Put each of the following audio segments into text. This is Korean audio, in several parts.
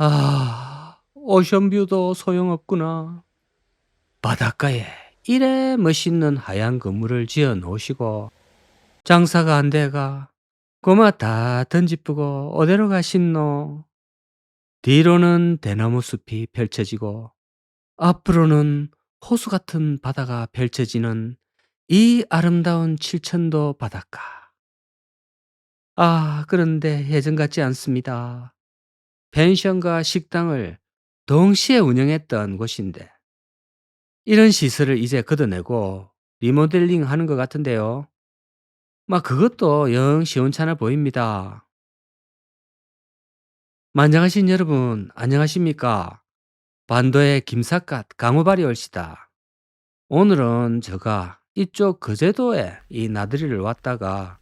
아, 오션뷰도 소용없구나. 바닷가에 이래 멋있는 하얀 건물을 지어 놓으시고 장사가 안 돼가 고마 다 던지쁘고 어디로 가신노? 뒤로는 대나무 숲이 펼쳐지고 앞으로는 호수 같은 바다가 펼쳐지는 이 아름다운 칠천도 바닷가. 아, 그런데 예전 같지 않습니다. 펜션과 식당을 동시에 운영했던 곳인데 이런 시설을 이제 걷어내고 리모델링 하는 것 같은데요. 막 그것도 영 시원찮아 보입니다. 만장하신 여러분, 안녕하십니까? 반도의 김삿갓 강호발이 올시다. 오늘은 제가 이쪽 거제도에 이 나들이를 왔다가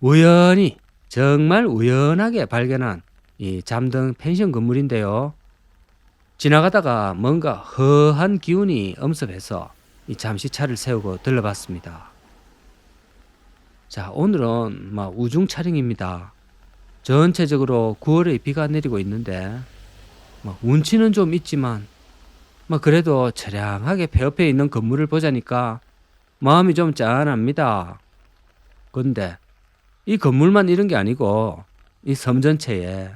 우연히 정말 우연하게 발견한 이 잠든 펜션 건물인데요. 지나가다가 뭔가 허한 기운이 엄습해서 이 잠시 차를 세우고 들러봤습니다. 자, 오늘은 막 우중 촬영입니다. 전체적으로 9월에 비가 내리고 있는데 막 운치는 좀 있지만 막 그래도 처량하게 폐업해 있는 건물을 보자니까 마음이 좀 짠합니다. 근데 이 건물만 이런 게 아니고 이 섬 전체에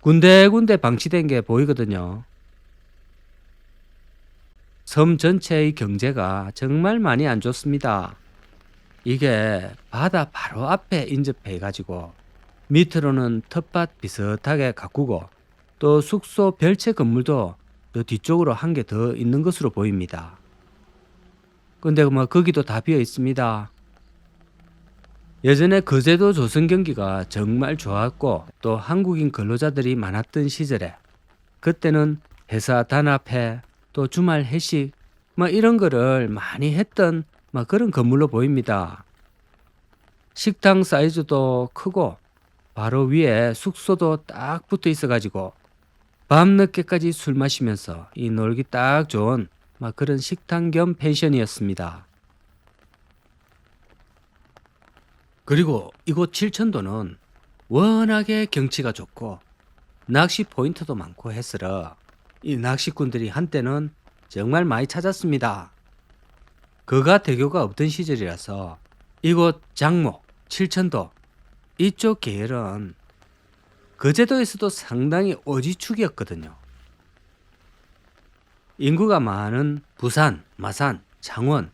군데군데 방치된 게 보이거든요. 섬 전체의 경제가 정말 많이 안 좋습니다. 이게 바다 바로 앞에 인접해 가지고 밑으로는 텃밭 비슷하게 가꾸고 또 숙소 별채 건물도 또 뒤쪽으로 한 개 더 있는 것으로 보입니다. 근데 뭐 거기도 다 비어 있습니다. 예전에 거제도 조선 경기가 정말 좋았고 또 한국인 근로자들이 많았던 시절에 그때는 회사 단합회 또 주말 회식 뭐 이런 거를 많이 했던 뭐 그런 건물로 보입니다. 식당 사이즈도 크고 바로 위에 숙소도 딱 붙어 있어 가지고 밤늦게까지 술 마시면서 이 놀기 딱 좋은 막 그런 식당 겸 펜션이었습니다. 그리고 이곳 칠천도는 워낙에 경치가 좋고 낚시 포인트도 많고 했으러 이 낚시꾼들이 한때는 정말 많이 찾았습니다. 그가 대교가 없던 시절이라서 이곳 장목, 칠천도 이쪽 계열은 거제도에서도 상당히 어지축이었거든요. 인구가 많은 부산, 마산, 창원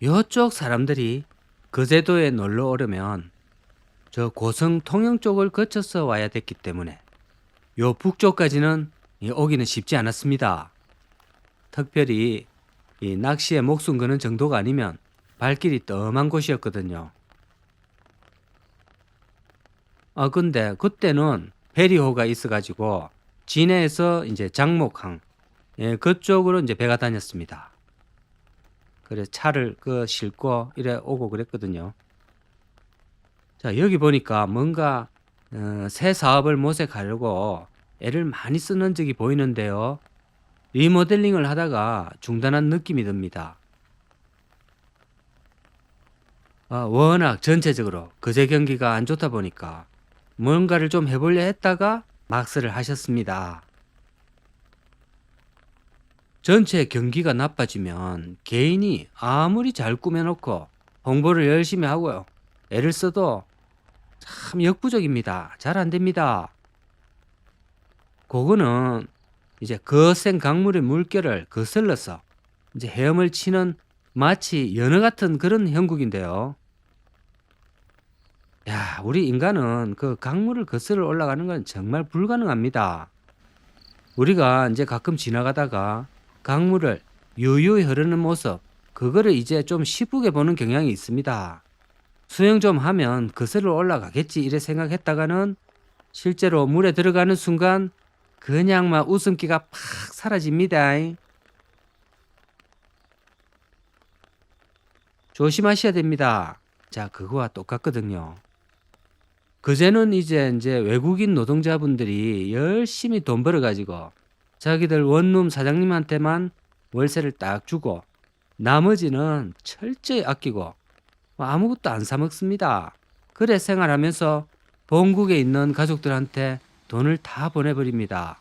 이쪽 사람들이 거제도에 놀러 오려면 저 고성 통영 쪽을 거쳐서 와야 됐기 때문에 요 북쪽까지는 이 오기는 쉽지 않았습니다. 특별히 이 낚시에 목숨 거는 정도가 아니면 발길이 뜸한 곳이었거든요. 아 근데 그때는 페리호가 있어가지고 진해에서 이제 장목항 예, 그쪽으로 이제 배가 다녔습니다. 그래 차를 그 싣고 이래 오고 그랬거든요. 자 여기 보니까 뭔가 어, 새 사업을 모색하려고 애를 많이 쓰는 적이 보이는데요. 리모델링을 하다가 중단한 느낌이 듭니다. 아, 워낙 전체적으로 거제 경기가 안 좋다 보니까 뭔가를 좀 해보려 했다가 막스를 하셨습니다. 전체 경기가 나빠지면 개인이 아무리 잘 꾸며놓고 홍보를 열심히 하고요. 애를 써도 참 역부족입니다. 잘 안 됩니다. 그거는 이제 거센 강물의 물결을 거슬러서 이제 헤엄을 치는 마치 연어 같은 그런 형국인데요. 야, 우리 인간은 그 강물을 거슬러 올라가는 건 정말 불가능합니다. 우리가 이제 가끔 지나가다가 강물을 유유히 흐르는 모습, 그거를 이제 좀 시쁘게 보는 경향이 있습니다. 수영 좀 하면 거슬러 올라가겠지 이래 생각했다가는 실제로 물에 들어가는 순간 그냥 막 웃음기가 팍 사라집니다. 조심하셔야 됩니다. 자, 그거와 똑같거든요. 그제는 이제 이제 외국인 노동자분들이 열심히 돈 벌어가지고 자기들 원룸 사장님한테만 월세를 딱 주고 나머지는 철저히 아끼고 뭐 아무것도 안 사먹습니다. 그래 생활하면서 본국에 있는 가족들한테 돈을 다 보내버립니다.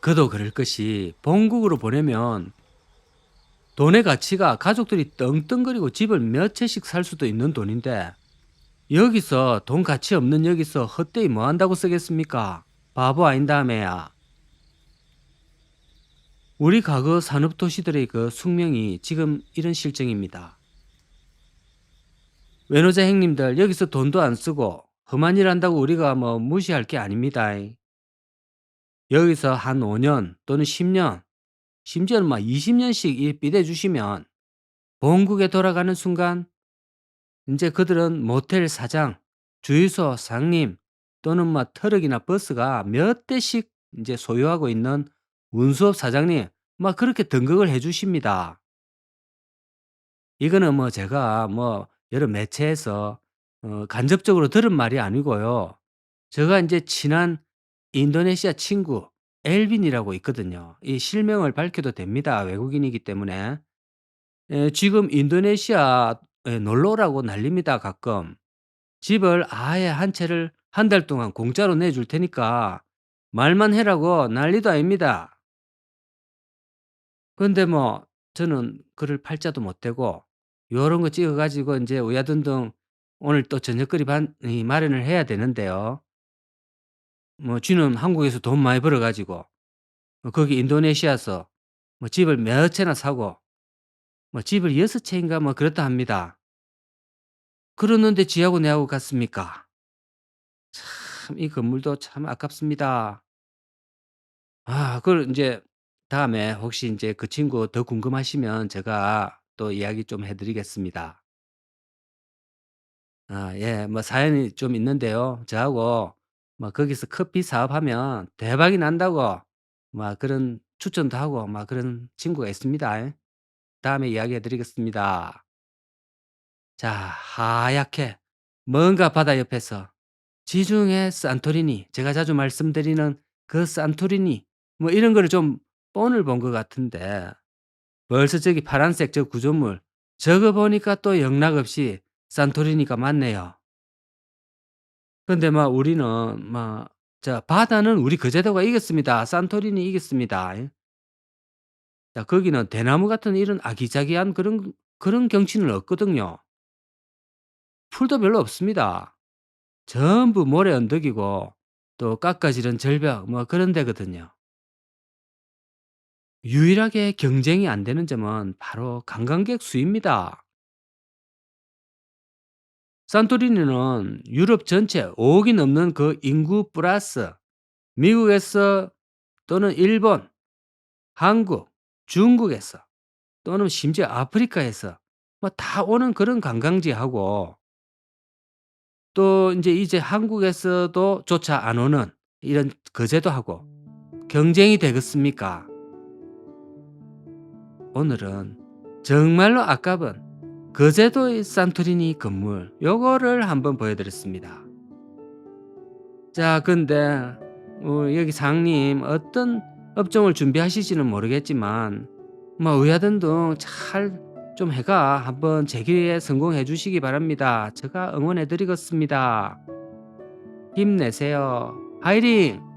그도 그럴 것이 본국으로 보내면 돈의 가치가 가족들이 떵떵거리고 집을 몇 채씩 살 수도 있는 돈인데 여기서 돈 가치 없는 여기서 헛되이 뭐 한다고 쓰겠습니까? 바보 아닌 다음에야. 우리 과거 산업도시들의 그 숙명이 지금 이런 실정입니다. 외노자 형님들 여기서 돈도 안 쓰고 험한 일 한다고 우리가 뭐 무시할 게 아닙니다. 여기서 한 5년 또는 10년 심지어는 막 20년씩 이 빚내 주시면 본국에 돌아가는 순간 이제 그들은 모텔 사장, 주유소 상님 또는 막 트럭이나 버스가 몇 대씩 이제 소유하고 있는 운수업 사장님 막 그렇게 등극을 해 주십니다. 이거는 뭐 제가 뭐 여러 매체에서 어 간접적으로 들은 말이 아니고요. 제가 인제 친한 인도네시아 친구 엘빈이라고 있거든요. 이 실명을 밝혀도 됩니다. 외국인이기 때문에. 예 지금 인도네시아에 놀러 오라고 난립니다 가끔. 집을 아예 한 채를 한 달 동안 공짜로 내줄 테니까 말만 해라고 난리도 아닙니다. 근데 뭐 저는 그럴 팔자도 못 대고 요런 거 찍어 가지고 인제 우야등등 오늘 또 저녁거리 반 이 마련을 해야 되는데요. 뭐 쥐는 한국에서 돈 많이 벌어 가지고 어 거기 인도네시아에서 뭐 집을 몇 채나 사고 뭐 집을 6 채인가 뭐 그렇다 합니다. 그러는데 지하고 내하고 같습니까? 참 이 건물도 참 아깝습니다. 아 그걸 인제 다음에 혹시 인제 그 친구 더 궁금하시면 제가 또 이야기 좀 해 드리겠습니다. 아 예. 뭐 사연이 좀 있는데요. 저하고 뭐 거기서 커피 사업하면 대박이 난다고 막 그런 추천도 하고 막 그런 친구가 있습니다. 다음에 이야기해 드리겠습니다. 자 하얗게 먼 가 바다 옆에서 지중해 산토리니 제가 자주 말씀드리는 그 산토리니 뭐 이런 거를 좀 뻔을 본 것 같은데 벌써 저기 파란색 저 구조물 저거 보니까 또 영락없이 산토리니가 맞네요. 근데 막 우리는 막 자 바다는 우리 거제도가 이겼습니다. 산토리니 이겼습니다. 자 거기는 대나무 같은 이런 아기자기한 그런 그런 경치는 없거든요. 풀도 별로 없습니다. 전부 모래 언덕이고 또 깎아지른 절벽 뭐 그런 데거든요. 유일하게 경쟁이 안 되는 점은 바로 관광객 수입니다. 산토리니는 유럽 전체 5억이 넘는 그 인구 플러스 미국에서 또는 일본, 한국, 중국에서 또는 심지어 아프리카에서 뭐 다 오는 그런 관광지하고 또 인제 이제 한국에서도 조차 안 오는 이런 거제도 하고 경쟁이 되겠습니까? 오늘은 정말로 아까운 거제도의 산토리니 건물 요거를 한번 보여 드렸습니다. 자 근데 어 여기 사장님 어떤 업종을 준비하실지는 모르겠지만 뭐 의하등등 잘 좀 해가 한번 재기에 성공해 주시기 바랍니다. 제가 응원해 드리겠습니다. 힘내세요. 화이팅!